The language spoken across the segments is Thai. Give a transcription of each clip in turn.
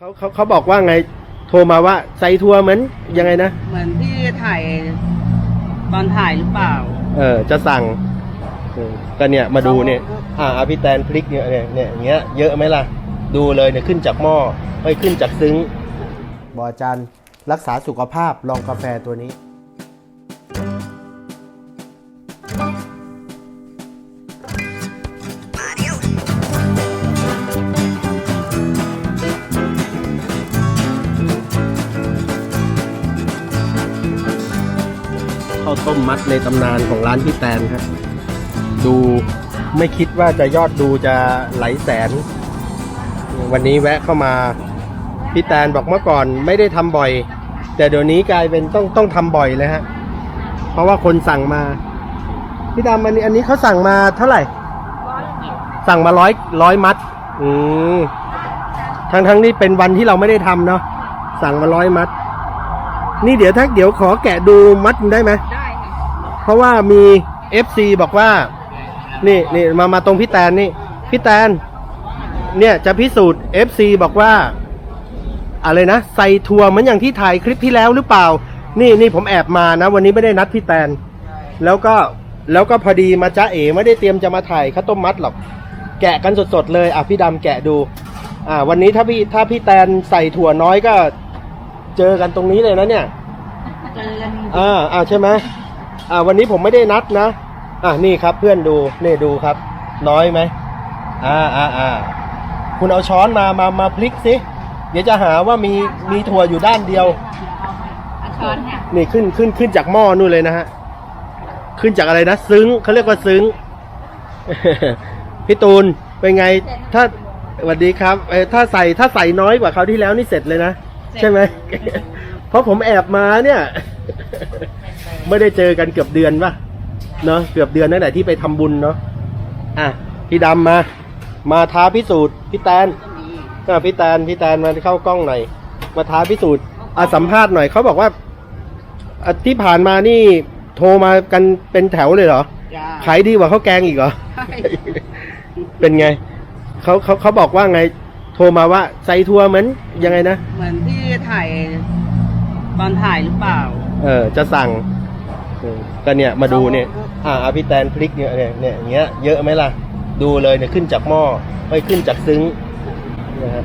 เขาเขาเขาบอกว่าไงโทรมาว่าใส่ทัวร์เหมือนยังไงนะ เหมือนที่ถ่ายตอนถ่ายหรือเปล่า เออจะสั่งเออก็เนี่ยมาดูเนี่ยอ่าอาพี่แตนพลิกเนี่ยเนี่ยเนี่ยอย่างเงี้ยเยอะไหมล่ะ ดูเลยเนี่ยขึ้นจากหม้อเอ้ยขึ้นจากซึ้งบออาจารย์รักษาสุขภาพลองกาแฟตัวนี้ มมัดในตำนานของร้านพี่แตนครับ ดูไม่คิดว่าจะยอดดูจะไหลแสน วันนี้แวะเข้ามาพี่แตนบอกเมื่อก่อนไม่ได้ทำบ่อย แต่เดี๋ยวนี้กลายเป็นต้องต้องทำบ่อยเลยฮะ เพราะว่าคนสั่งมา พี่ดำอันนี้อันนี้เขาสั่งมาเท่าไหร่ สั่งมาร้อยร้อยมัด อืมทั้งทั้งที่เป็นวันที่เราไม่ได้ทำเนาะสั่งมาร้อยมัด นี่เดี๋ยวถ้าเดี๋ยวขอแกะดูมัดหนึ่งได้ไหมได้ค่ะ เพราะว่ามี FC บอกว่า นี่นี่มามาตรงพี่แตนนี่พี่แตน เนี่ยจะพิสูจน์ FC บอกว่า อะไรนะใส่ทัวร์เหมือนอย่างที่ถ่ายคลิปที่แล้วหรือเปล่า นี่นี่ผมแอบมานะ วันนี้ไม่ได้นัดพี่แตน แล้วก็แล้วก็พอดีมาจ้าเอ๋ไม่ได้เตรียมจะมาถ่ายข้าวต้มมัดหรอก แกะกันสดๆเลยอะพี่ดำแกะดู อ่า วันนี้ถ้าพี่ถ้าพี่แตนใส่ถั่วน้อยก็ เจอกันตรงนี้เลยนะเนี่ย เจอกัน อ่าอ่าใช่ไหม อ่าวันนี้ผมไม่ได้นัดนะ อ่านี่ครับเพื่อนดูนี่ดูครับ น้อยไหมอ่าอ่าอ่าคุณเอาช้อนมามามาพลิกสิเดี๋ยวจะหาว่ามีมีถั่วอยู่ด้านเดียวช้อนเนี่ยนี่ขึ้นขึ้นขึ้นจากหม้อนู่นเลยนะฮะ ขึ้นจากอะไรนะซึ้งเขาเรียกว่าซึ้ง พี่ตูนเป็นไง ถ้าสวัสดีครับเออถ้าใส่ถ้าใส่น้อยกว่าคราวที่แล้วนี่เสร็จเลยนะ ใช่ไหม เพราะผมแอบมาเนี่ย ไม่ได้เจอกันเกือบเดือนป่ะเนาะเกือบเดือนตั้งแต่ที่ไปทำบุญเนาะอะพี่ดำมา มาท้าพิสูจน์พี่แตนอะพี่แตนพี่แตนมาเข้ากล้องหน่อยมาท้าพิสูจน์อะสัมภาษณ์หน่อยเขาบอกว่าอะที่ผ่านมานี่โทรมากันเป็นแถวเลยเหรอจ้าขายดีกว่าข้าวแกงอีกเหรอใช่เป็นไงเขาเขาเขาบอกว่าไง โทรมาว่าใส่ทัวร์เหมือนยังไงนะเหมือนที่ถ่ายตอนถ่ายหรือเปล่า เออ จะสั่งเออ ก็เนี่ยมาดูเนี่ยอ่าอาพี่แตนพลิกเนี่ยเนี่ยเนี่ยอย่างเงี้ยเยอะไหมล่ะ ดูเลยเนี่ยขึ้นจากหม้อเอ้ยขึ้นจากซึ้งนะฮะ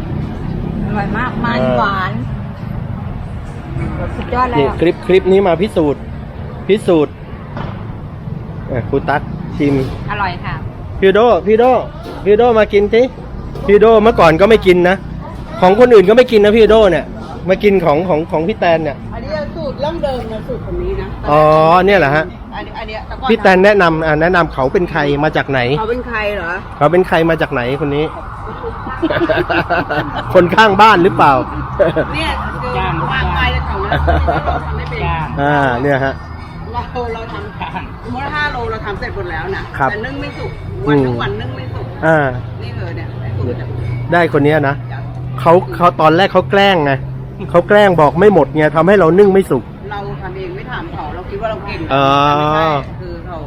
อร่อยมากมันอ่าหวานสุดยอดเลยนี่อะคลิปคลิปนี้มาพิสูจน์พิสูจน์อะครูตั๊กชิม อร่อยค่ะพี่โดพี่โดพี่โดมากินทีพี่โดเมื่อก่อนก็ไม่กินนะ ของคนอื่นก็ไม่กินนะพี่โดเนี่ย มากินของของของพี่แตนเนี่ยอันนี้สู ตรเริ่มเดิมนะสูตรคนนี้นะอ๋อเนี่ยแหละฮะ อันนี้อันเนี้ยแต่ก่อนพี่แตนแนะนำอ่าแนะนำเขาเป็นใครมาจากไหน เขาเป็นใครเหรอเขาเป็นใครมาจากไหนคนนี้ คนข้างบ้านหรือเปล่า เนี่ยคือวางไปแล้วเขานะเราทำไม่เป็นอ่าเนี่ยฮะ เราเราทำสมมติห้าโลเราทำเสร็จหมดแล้วนะครับแต่นึ่งไม่สุกวันทั้งวันนึ่งไม่สุกอ่า นี่เลยเนี่ยสูตรเนี่ยได้คนเนี้ยนะจ้ะเขาเขาตอนแรกเขาแกล้งไง เขาแกล้งบอกไม่หมดไงทำให้เรานึ่งไม่สุก เราทำเองไม่ถามเขาเราคิดว่าเราเก่งอ๋อ ไม่ใช่คือเขา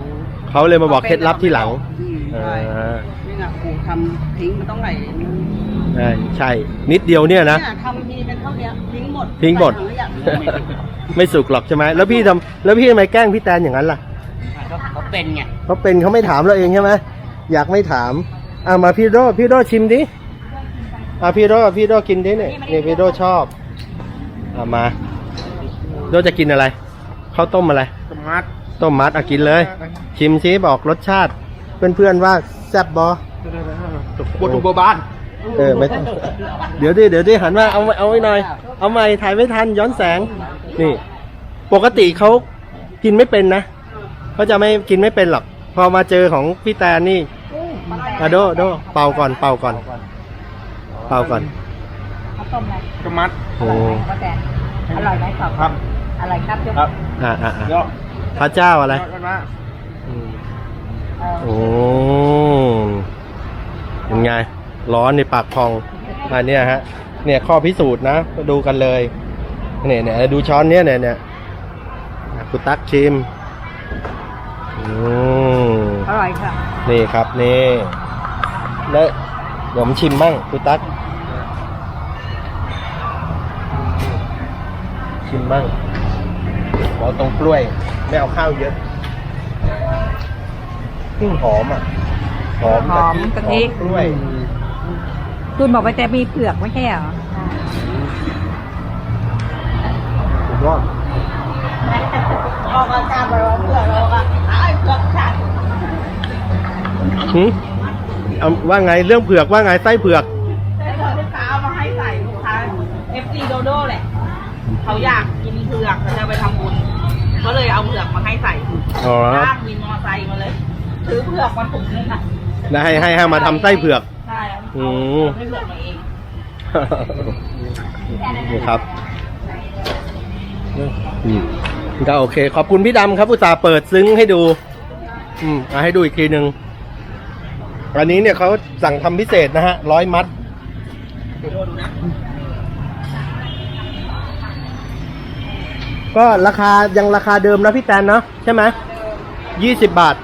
เขาเลยมาบอกเคล็ดลับที่หลังอืมอ่ใช่านี่ไงครูทำทิ้งมันต้องไหลเนี่ยใช่ใช่ นิดเดียวเนี่ยนะทำทีเป็นเท่าเนี้ยทิ้งหมดทิ้งหมด ใส่ถังขยะไม่สุกหรอกใช่ไหมแล้วพี่ทำแล้วพี่ทำไมแกล้งพี่แตนอย่างนั้นล่ะเขาเป็นไงเขาเป็นเขาไม่ถามเราเองใช่ไหมอยากไม่ถามอ่ามาพี่โดพี่โดชิมดิอ่าพี่โดพี่โดกินดิเนี่ยนี่พี่โดชอบ อ่ามาโดจะกินอะไรข้าวต้มอะไร สมัดต้มมัดอะกินเลย ชิมซิบอกรสชาติ เพื่อนๆว่าแซ่บบอบนบัวบาน เออไม่ต้องเดี๋ยวดิเดี๋ยวดิหันมาเอาเอาไว้หน่อย เอาใหม่ถ่ายไม่ทันย้อนแสง นี่ ปกติเขากินไม่เป็นนะเขาจะไม่กินไม่เป็นหรอก พอมาเจอของพี่แตนนี่อะโดโดเป่าก่อนเป่าก่อน เป่าก่อน ข้าวต้มอะไรสมัดอร่อยไหมป้าแตนอร่อยไหมขอบครับ อร่อยครับยกครับอ่าอ่าอ่าเยอะพระเจ้าอะไรกันมาอืมเออโอ้เป็นไง ร้อนในปากพองอันเนี้ยฮะ เนี่ยข้อพิสูจน์นะดูกันเลย เนี่ยเนี่ยดูช้อนเนี้ยเนี่ยเนี่ยอะคุณตักชิมอืมอร่อยค่ะนี่ครับนี่แล้วเดี๋ยวผมชิมมั่งคุณตัก ชิมบ้างขอตรงกล้วย ไม่เอาข้าวเยอะอืมหอมอะ หอมหอมกะทิ หอมกล้วยคุณบอกว่าจะมีเผือกไม่ใช่เหรอสุดยอดออกอาการมาร้องเพื่อเราอะไอ้เพื่อนฉันหืมเอาว่าไงเรื่องเผือกว่าไงไส้เผือก ได้เธอลูกค้าเอามาให้ใส่ลูกค้า FC โดโด้แหละ เขาอยากกินเผือกเขาจะไปทำบุญ ก็เลยเอาเผือกมาให้ใส่อ๋อลากวินมอไซค์มาเลยซื้อเผือกมาถุงนึงอะแล้วให้ให้ให้มาทำไส้เผือก ใช่เอาอืเอามไม่เผือกมาเอง นี่ครับอืมก็โอเค ขอบคุณพี่ดำครับอุตส่าห์เปิดซึ้งให้ดู อืมเอาให้ดูอีกทีหนึ่งอันนี้เนี่ยเขาสั่งทำพิเศษนะฮะร้อยมัด ก็ราคายังราคาเดิมนะพี่แตนเนาะใช่ไหมยี่สิบบาท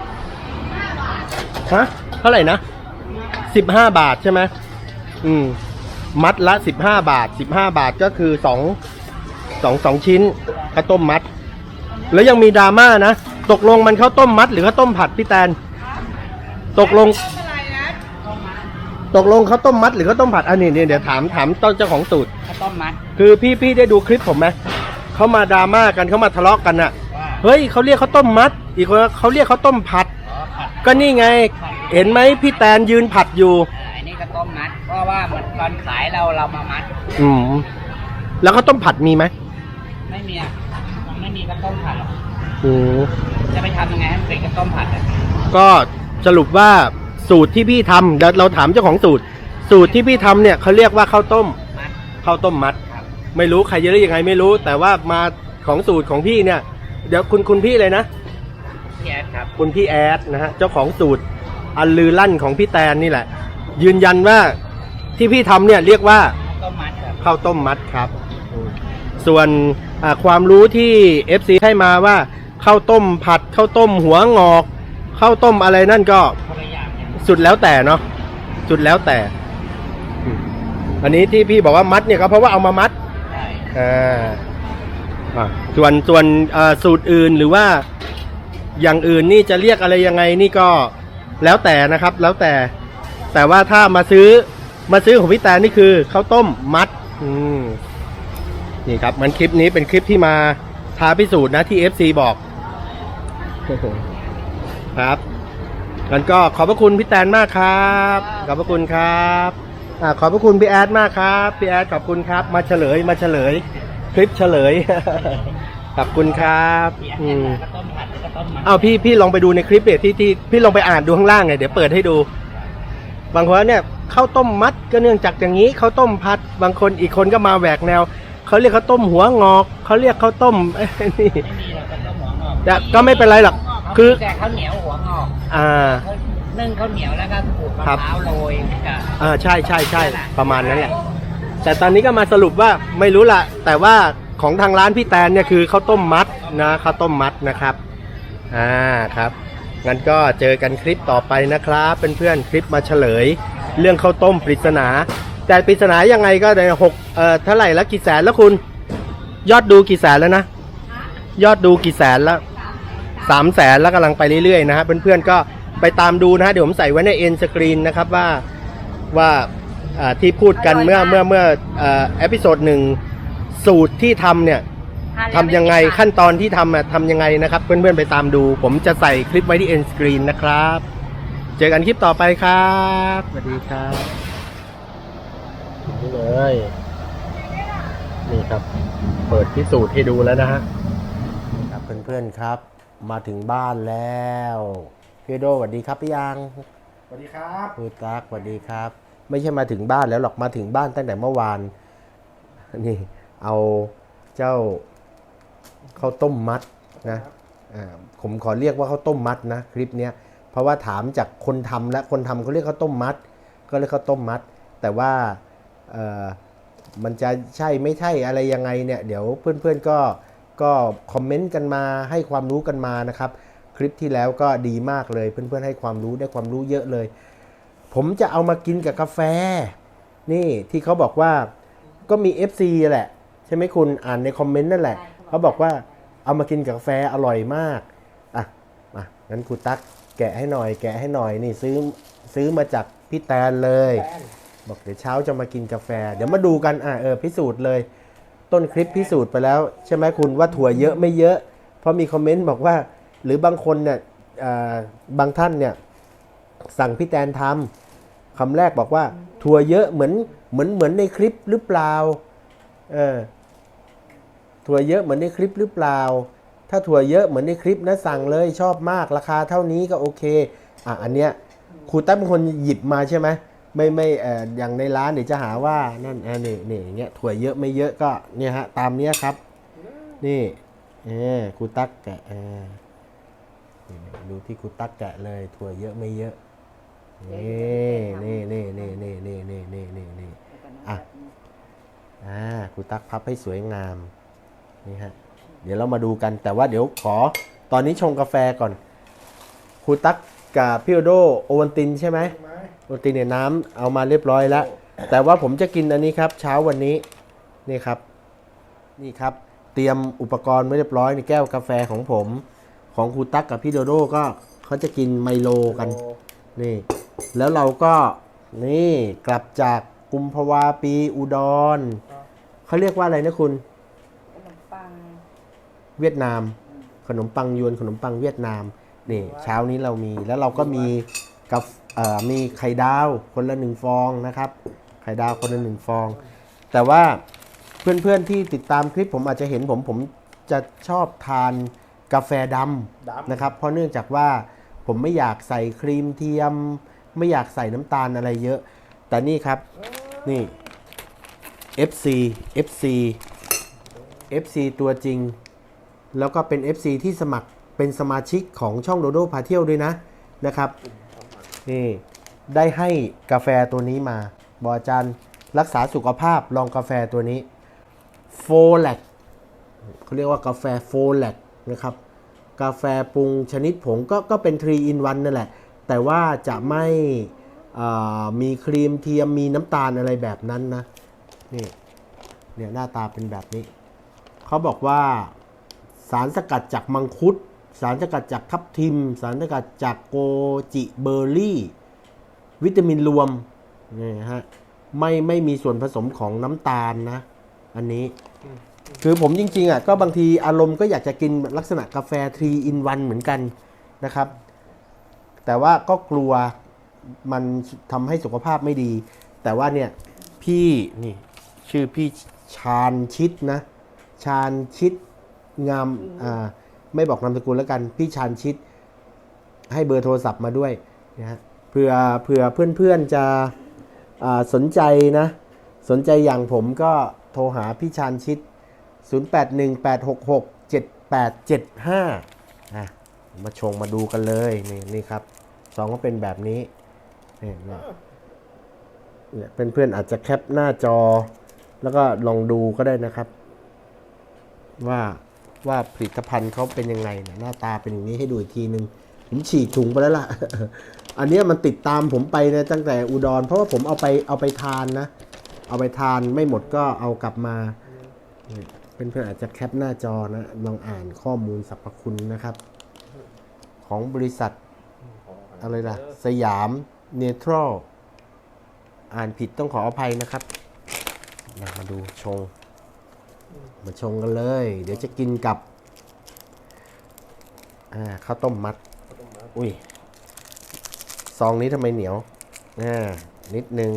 ฮะเท่าไหร่นะสิบห้าบาทใช่ไหมอืม มัดละสิบห้าบาทสิบห้าบาทก็คือสองสองสองชิ้นข้าวต้มมัด แล้วยังมีดราม่านะตกลงมันข้าวต้มมัดหรือข้าวต้มผัดพี่แตนตกลงอะไรนะตกลงข้าวต้มมัดหรือข้าวต้มผัดอันนี้เนี่ยเดี๋ยวถามถามต้นเจ้าของสูตรข้าวต้มมัด คือพี่พี่ได้ดูคลิปผมไหม เขามาดราม่ากันเขามาทะเลาะกันอะเฮ้ยเขาเรียกข้าวต้มมัด อีกคนเขาเรียกข้าวต้มผัดก็นี่ไง เห็นไหมพี่แตนยืนผัดอยู่อันนี้ก็ต้มมัด เพราะว่าเหมือนตอนขายเราเรามามัด อืมแล้วข้าวต้มผัดมีไหมไม่มีอะไม่มีก็ต้มผัดหรอกอืมจะไปทำยังไงให้มันเป็นก็ต้มผัดอะก็สรุปว่าสูตรที่พี่ทำเดี๋ยวเราถามเจ้าของสูตร สูตรที่พี่ทำเนี่ยเขาเรียกว่าข้าวต้มมัดข้าวต้มมัดครับ ไม่รู้ใครจะเรียกยังไงไม่รู้ แต่ว่ามาของสูตรของพี่เนี่ย เดี๋ยวคุณคุณพี่เลยนะพี่แอดครับคุณพี่แอดนะฮะเจ้าของสูตรอันลือลั่นของพี่แตนนี่แหละ ยืนยันว่าที่พี่ทำเนี่ยเรียกว่าต้มมัดครับข้าวต้มมัดครับอืมส่วนอ่าความรู้ที่ FC ให้มาว่าข้าวต้มผัดข้าวต้มหัวงอกข้าวต้มอะไรนั่นก็คนละอย่างเนี่ยสุดแล้วแต่เนาะสุดแล้วแต่อืมอันนี้ที่พี่บอกว่ามัดเนี่ยก็เพราะว่าเอามามัดใช่ อ่าอะส่วนส่วนเอ่อสูตรอื่นหรือว่าอย่างอื่นนี่จะเรียกอะไรยังไงนี่ก็แล้วแต่นะครับ แล้วแต่ แต่ว่าถ้ามาซื้อมาซื้อของพี่แตนนี่คือข้าวต้มมัด อืมนี่ครับ มันคลิปนี้เป็นคลิปที่มาท้าพิสูจน์นะที่ FC บอกครับงั้นก็ขอบพระคุณพี่แตนมากครับ ขอบพระคุณครับ อ่าขอบพระคุณพี่แอดมากครับพี่แอดขอบคุณครับ มาเฉลยมาเฉลย คลิปเฉลย ขอบคุณครับพี่แอดอืมก็ต้มผัดแล้วก็ต้มมัดเอาพี่พี่ลองไปดูในคลิปเดี๋ยที่ที่พี่ลองไปอ่านดูข้างล่างไงเดี๋ยวเปิดให้ดู บางคนว่าเนี่ยข้าวต้มมัดก็เนื่องจากอย่างนี้ข้าวต้มพัด บางคนอีกคนก็มาแหวกแนวเขาเรียกข้าวต้มหัวงอกเขาเรียกข้าวต้มเอ้ยนี่ไม่มีเราก็ต้มหัวงอกแต่ก็ไม่เป็นไรหรอกคือแต่ข้าวเหนียวหัวงอกอ่าเขา นึ่งข้าวเหนียวแล้วก็ขูดมะครับพร้าวโรยกับอ่าใช่ใช่ใช่ประมาณนั้นแหละ แต่ตอนนี้ก็มาสรุปว่าไม่รู้ละแต่ว่าของทางร้านพี่แตนเนี่ยคือข้าวต้มมัดนะข้าวต้มมัดนะครับอ่าครับงั้นก็เจอกันคลิปต่อไปนะครับเพื่อนๆคลิปมาเฉลย เรื่องข้าวต้มปริศนา แต่ปริศนายังไงก็ในหกเอ่อเท่าไหร่แล้วกี่แสนแล้วคุณ ยอดดูกี่แสนแล้วนะ ยอดดูกี่แสนแล้วสามแสนแล้วกำลังไปเรื่อยๆนะฮะเพื่อนๆก็ ไปตามดูนะฮะเดี๋ยวผมใส่ไว้ในเอ็นสกรีนนะครับว่าว่าอ่าที่พูดกันเมื่อเมื่อเมื่อเอพิโซดหนึ่งสูตรที่ทำเนี่ยทำยังไงขั้นตอนที่ทำอะทำยังไงนะครับ เพื่อนๆไปตามดู ผมจะใส่คลิปไว้ที่เอ็นสกรีนนะครับ เจอกันคลิปต่อไปครับสวัสดีครับนี่เลยนี่ครับ เปิดพิสูจน์ให้ดูแล้วนะฮะครับเพื่อนๆครับ มาถึงบ้านแล้ว พี่โดสวัสดีครับพี่ยังสวัสดีครับคุณตักสวัสดีครับ ไม่ใช่มาถึงบ้านแล้วหรอกมาถึงบ้านตั้งแต่เมื่อวานนี่เอาเจ้าข้าวต้มมัดนะอ่าผมขอเรียกว่าข้าวต้มมัดนะคลิปเนี้ยเพราะว่าถามจากคนทำและคนทำเขาเรียกข้าวต้มมัด ก็เรียกข้าวต้มมัด แต่ว่าเอ่อมันจะใช่ไม่ใช่อะไรยังไงเนี่ยเดี๋ยวเพื่อนๆก็ก็คอมเมนต์กันมาให้ความรู้กันมานะครับ คลิปที่แล้วก็ดีมากเลยเพื่อนๆให้ความรู้ได้ความรู้เยอะเลย ผมจะเอามากินกับกาแฟ นี่ที่เขาบอกว่าก็มี FC แหละ ใช่ไหมคุณอ่านในคอมเมนต์นั่นแหละเขาบอกว่าเอามากินกับกาแฟอร่อยมากอะมางั้นครูตั๊กแกะให้หน่อย แกะให้หน่อยนี่ซื้อซื้อมาจากพี่แตนเลย บอกเดี๋ยวเช้าจะมากินกาแฟ เดี๋ยวมาดูกันอะเออพิสูจน์เลย ต้นคลิปพิสูจน์ไปแล้ว ใช่ไหมคุณว่าถั่วเยอะไม่เยอะ เพราะมีคอมเมนต์บอกว่า หรือบางคนเนี่ยบางท่านเนี่ยสั่งพี่แตนทำคำแรกบอกว่าถั่วเยอะเหมือนเหมือนเหมือนในคลิปหรือเปล่าเออถั่วเยอะเหมือนในคลิปหรือเปล่า ถ้าถั่วเยอะเหมือนในคลิปนะสั่งเลยชอบมากราคาเท่านี้ก็โอเคอะอันเนี้ยครูตั้มเป็นคนหยิบมาใช่ไหมไม่ไม่เอ่ออย่างในร้านเดี๋ยวจะหาว่านั่นอ่านี่นี่อย่างเงี้ยถั่วเยอะไม่เยอะก็เนี่ยฮะตามเนี้ยครับ นี่เออครูตั๊กแกเออ ดูที่ครูตั๊กแกะเลยถั่วเยอะไม่เยอะ นี่นี่นี่นี่นี่นี่นี่นี่นี่นี่อะอ่าครูตักพับให้สวยงาม นี่ฮะ เดี๋ยวเรามาดูกันแต่ว่าเดี๋ยวขอ ตอนนี้ชงกาแฟก่อนครูตักกับพี่โอโดโอวันตินใช่ไหมโอวันตินเนี่ยน้ำเอามาเรียบร้อยแล้ว แต่ว่าผมจะกินอันนี้ครับ เช้าวันนี้ นี่ครับ นี่ครับ เตรียมอุปกรณ์ไว้เรียบร้อยในแก้วกาแฟของผม ของครูตักกับพี่โดโดก็เขาจะกินไมโลกัน นี่ แล้วเราก็นี่กลับจากกุมภาวาปีอุดรเขาเรียกว่าอะไรนะคุณเวียดนาม ขนมปังยวนขนมปังเวียดนามนี่เช้านี้เรามีแล้วเราก็มีกับเอ่อมีไข่ดาวคนละหนึ่งฟองนะครับ ไข่ดาวคนละหนึ่งฟอง แต่ว่าเพื่อนๆที่ติดตามคลิปผมอาจจะเห็นผมผมจะชอบทาน กาแฟดำนะครับ เพราะเนื่องจากว่าผมไม่อยากใส่ครีมเทียม ไม่อยากใส่น้ำตาลอะไรเยอะ แต่นี่ครับนี่ FC FC FC ตัวจริง แล้วก็เป็น FC ที่สมัครเป็นสมาชิกของช่องโดโดพาเที่ยวด้วยนะนะครับนี่ได้ให้กาแฟตัวนี้มาบออาจารย์รักษาสุขภาพลองกาแฟตัวนี้โฟแลกเขาเรียกว่ากาแฟโฟแลกนะครับ กาแฟปรุงชนิดผงก็ก็เป็น3 in 1นั่นแหละ แต่ว่าจะไม่มีครีมเทียมมีน้ำตาลอะไรแบบนั้นนะ นี่เนี่ยหน้าตาเป็นแบบนี้ เขาบอกว่าสารสกัดจากมังคุด สารสกัดจากทับทิม สารสกัดจากโกจิเบอร์รี่ วิตามินรวมนี่ฮะไม่ไม่มีส่วนผสมของน้ำตาลนะ อันนี้ คือผมจริงๆอะก็บางทีอารมณ์ก็อยากจะกินลักษณะกาแฟ3 in 1 เหมือนกันนะครับ แต่ว่าก็กลัวมันทำให้สุขภาพไม่ดี แต่ว่าเนี่ยพี่นี่ชื่อพี่ชาญชิดนะ ชาญชิดงามอ่าไม่บอกนามสกุลแล้วกัน พี่ชาญชิด ให้เบอร์โทรศัพท์มาด้วยนะฮะเผื่อเผื่อเพื่อนๆจะสนใจนะ สนใจอย่างผมก็โทรหาพี่ชาญชิด 0818667875อะมาชงมาดูกันเลยนี่นี่ครับซองก็เป็นแบบนี้นี่เนี่ยเพื่อนๆอาจจะแคปหน้าจอ แล้วก็ลองดูก็ได้นะครับ ว่าว่าผลิตภัณฑ์เขาเป็นยังไงนี่ยหน้าตาเป็นอย่างนี้ให้ดูอีกทีนึงผมฉีกถุงไปแล้วล่ะ อันเนี้ยมันติดตามผมไปนะตั้งแต่อุดร เพราะว่าผมเอาไปเอาไปทานนะ เอาไปทานไม่หมดก็เอากลับมา เพื่อนๆอาจจะแคปหน้าจอนะลองอ่านข้อมูลสรรพคุณนะครับ ของบริษัทอะไรล่ะ สยามเนทรอลอ่านผิดต้องขออภัยนะครับมามาดูชง มาชงกันเลย เดี๋ยวจะกินกับอ่าข้าวต้มมัด อุ้ยซองนี้ทำไมเหนียวอ่านิดนึง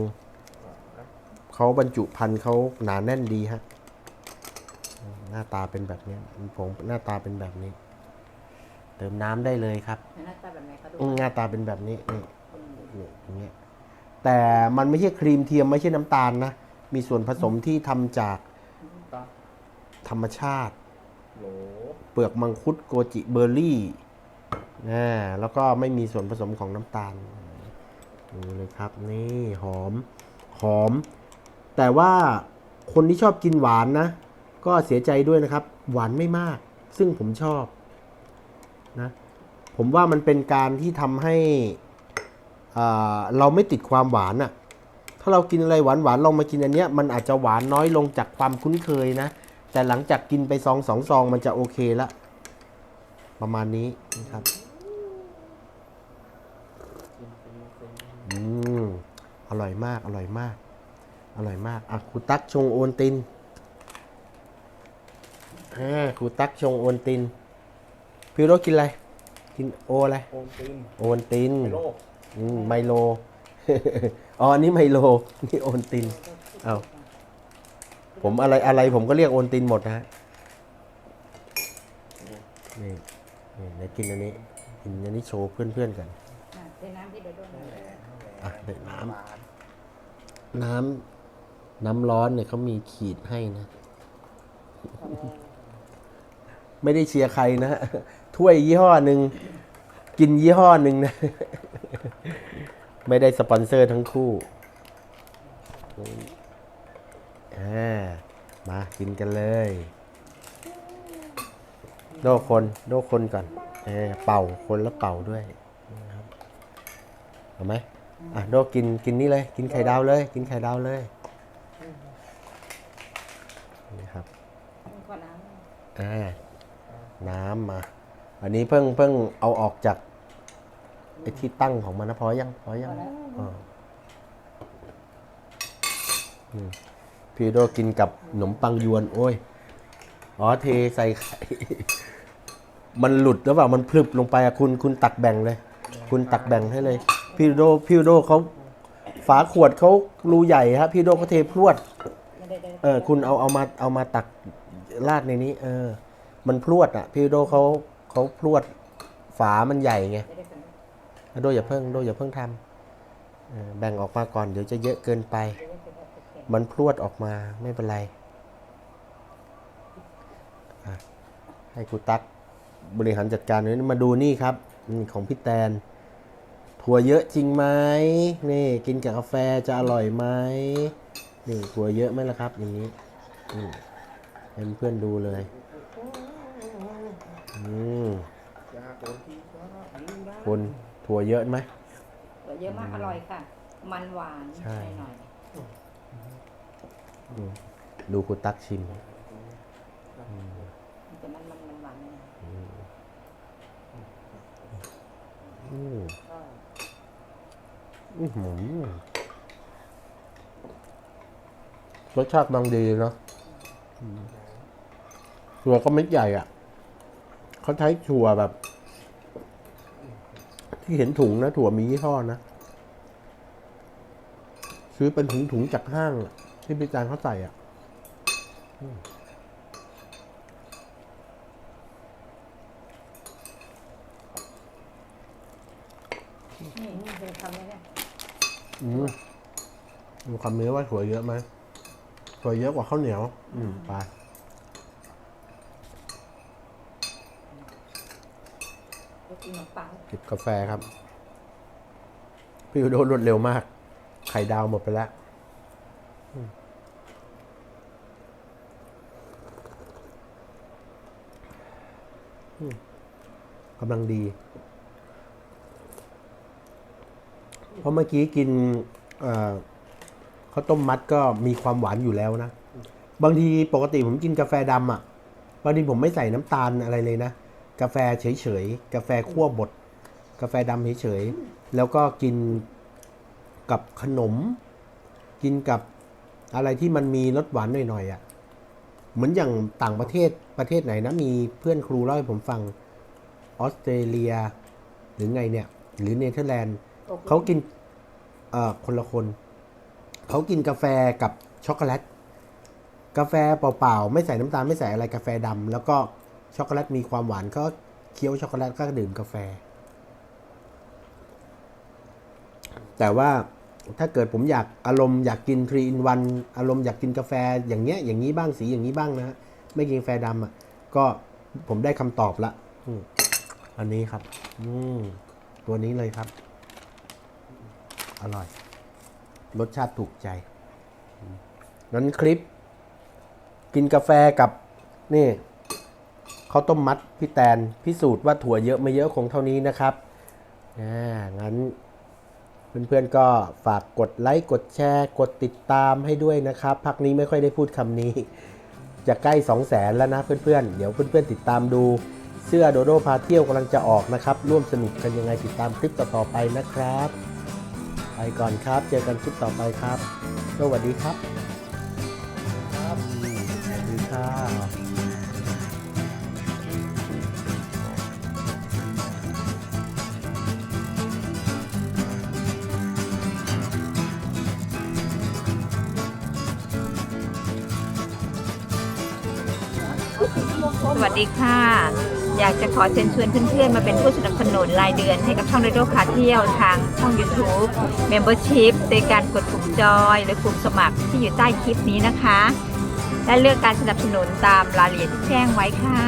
เขาบรรจุพันธุ์เขาหนาแน่นดีฮะ หน้าตาเป็นแบบนี้ผมหน้าตาเป็นแบบนี้ เติมน้ำได้เลยครับ หน้าตาแบบไหนคะดูอืมหน้าตาเป็นแบบนี้นี่นี่อย่างเงี้ยแต่มันไม่ใช่ครีมเทียมไม่ใช่น้ำตาลนะ มีส่วนผสมที่ทำจากธรรมชาติ เปลือกมังคุดโกจิเบอร์รี่นะแล้วก็ไม่มีส่วนผสมของน้ำตาลดูเลยครับ นี่หอม หอม แต่ว่าคนที่ชอบกินหวานนะ ก็เสียใจด้วยนะครับ หวานไม่มาก ซึ่งผมชอบนะผมว่ามันเป็นการที่ทำให้อ่าเราไม่ติดความหวานอะถ้าเรากินอะไรหวานหวานลองมากินอันเนี้ยมันอาจจะหวานน้อยลงจากความคุ้นเคยนะ แต่หลังจากกินไปซองสองซองมันจะโอเคละประมาณนี้นะครับอืมอร่อยมากอร่อยมาก อร่อยมากอะครูตักชงโอนติน อ่าครูตักชงโอนตินพี่โรสกินอะไร กินโออะไร โอนตินโอนตินโลกอืมไมโล อ๋ออันนี้ไมโล นี่โอนติน เอา ผมอะไรอะไรผมก็เรียกโอนตินหมดนะฮะ นี่นี่เดี๋ยวกินอันนี้ กินอันนี้โชว์เพื่อนๆกัน อะเทน้ำพี่โดโดหน่อยอะเด็ดน้ำน้ำน้ำร้อนเนี่ยเขามีขีดให้นะ ไม่ได้เชียร์ใครนะถ้วยยี่ห้อหนึ่งกินยี่ห้อหนึ่งนะ ไม่ได้สปอนเซอร์ทั้งคู่ามากินกันเลยโดคนโดคนก่อนเอเป่าคนแล้วเป่าด้วยนะครับเอาไหมอะโดกินกินนี่เลย กินไข่ดาวเลย กินไข่ดาวเลยนี่ครับอ่า น้ำมา อันนี้เพิ่งเพิ่งเอาออกจากไอ้ที่ตั้งของมันนะพอยังพอยังอ่าอืมพี่โดกินกับขนมปังยวน โอ้ย อ๋อเทใส่ไข่ มันหลุดแล้วเปล่ามันพลึบลงไปอะคุณคุณตักแบ่งเลย คุณตักแบ่งให้เลย พี่โดพี่โดเขาฝาขวดเขารูใหญ่ครับพี่โดเขาเทพรวดไม่ได้ได้เออ คุณเอาเอามาเอามาตักราดในนี้ เออ มันพรวดอะ พี่โดเขาเขาพรวดฝามันใหญ่ไงด้สำเร็จอะโดอย่าเพิ่งโดอย่าเพิ่งทำแบ่งออกมาก่อนเดี๋ยวจะเยอะเกินไป มันพรวดออกมาไม่เป็นไร ให้ครูตักบริหารจัดการนี้มาดูนี่ครับนี่ของพี่แตน ถั่วเยอะจริงไหมนี่กินกับกาแฟจะอร่อยไหมนี่ถั่วเยอะไหมล่ะครับ อย่างนี้ให้เพื่อนดูเลยอืม ยาโอนทีก็ยิงได้ คนถั่วเยอะไหมแต่เยอะมากอร่อยค่ะ มันหวานใช่หน่อยอืมดูครูตักชิมๆมันจะมันมันมันหวานเลยอืมอื้อหือรสชาติบางดีเนาะอืมถั่วก็เม็ดใหญ่อะ เขาใช้ถั่วแบบ ที่เห็นถุงนะ ถั่วมียี่ห้อนะ ซื้อเป็นถุงถุงๆจากห้างอะที่พี่จานเขาใส่อะนี่เป็นคำนี้เนี่ยอืมดูคำนี้ว่าถั่วเยอะไหมถั่วเยอะกว่าข้าวเหนียว อืมไป กินขนมปังจิบกาแฟครับ พี่อุโดนรวดเร็วมาก ไข่ดาวหมดไปแล้วกำลังดี เพราะเมื่อกี้กินข้าวต้มมัดก็มีความหวานอยู่แล้วนะ บางทีปกติผมกินกาแฟดำอะ บางทีผมไม่ใส่น้ำตาลอะไรเลยนะ กาแฟเฉยๆ กาแฟคั่วบด กาแฟดำเฉยๆ แล้วก็กินกับขนม กินกับอะไรที่มันมีรสหวานหน่อยๆอะ เหมือนอย่างต่างประเทศประเทศไหนนะ มีเพื่อนครูเล่าให้ผมฟังออสเตรเลีย หรือไงเนี่ย หรือเนเธอร์แลนด์เขากินเอ่อคนละคน เขากินกาแฟกับช็อกโกแลต กาแฟเปล่าๆ ไม่ใส่น้ำตาลไม่ใส่อะไรกาแฟดำแล้วก็ ช็อกโกแลตมีความหวานก็เคี้ยวช็อกโกแลตก็ดื่มกาแฟ แต่ว่าถ้าเกิดผมอยากอารมณ์อยากกินทรีอินวันอารมณ์อยากกินกาแฟอย่างเงี้ยอย่างนี้บ้างสีอย่างนี้บ้างนะฮะไม่กินกาแฟดำอะก็ผมได้คำตอบละอันนี้ครับ อืมตัวนี้เลยครับ อร่อย รสชาติถูกใจ นั้นคลิป กินกาแฟกับนี่ ข้าวต้มมัดพี่แตนพิสูจน์ว่าถั่วเยอะไม่เยอะคงเท่านี้นะครับอ่างั้นเพื่อนๆก็ฝากกดไลค์กดแชร์ กดติดตามให้ด้วยนะครับพักนี้ไม่ค่อยได้พูดคำนี้ จะใกล้ 2 0 0แสนแล้วนะเพื่อนๆ เดี๋ยวเพื่อนๆติดตามดูเสื้อโดโดพาเที่ยวกำลังจะออกนะครับ ร่วมสนุกกันยังไงติดตามคลิปต่อๆไปนะครับ ไปก่อนครับ เจอกันคลิปต่อไปครับ สวัสดีครับครับ สวัสดีค่ะ อยากจะขอเชิญชวนเพื่อนๆ มาเป็นผู้สนับสนุนรายเดือนให้กับช่องเรดโอพาเที่ยวทางช่อง YouTube Membership โดยการกดปุ่มจอยหรือปุ่มสมัครที่อยู่ใต้คลิปนี้นะคะ และเลือกการสนับสนุนตามรายละเอียดที่แจ้งไว้ค่ะ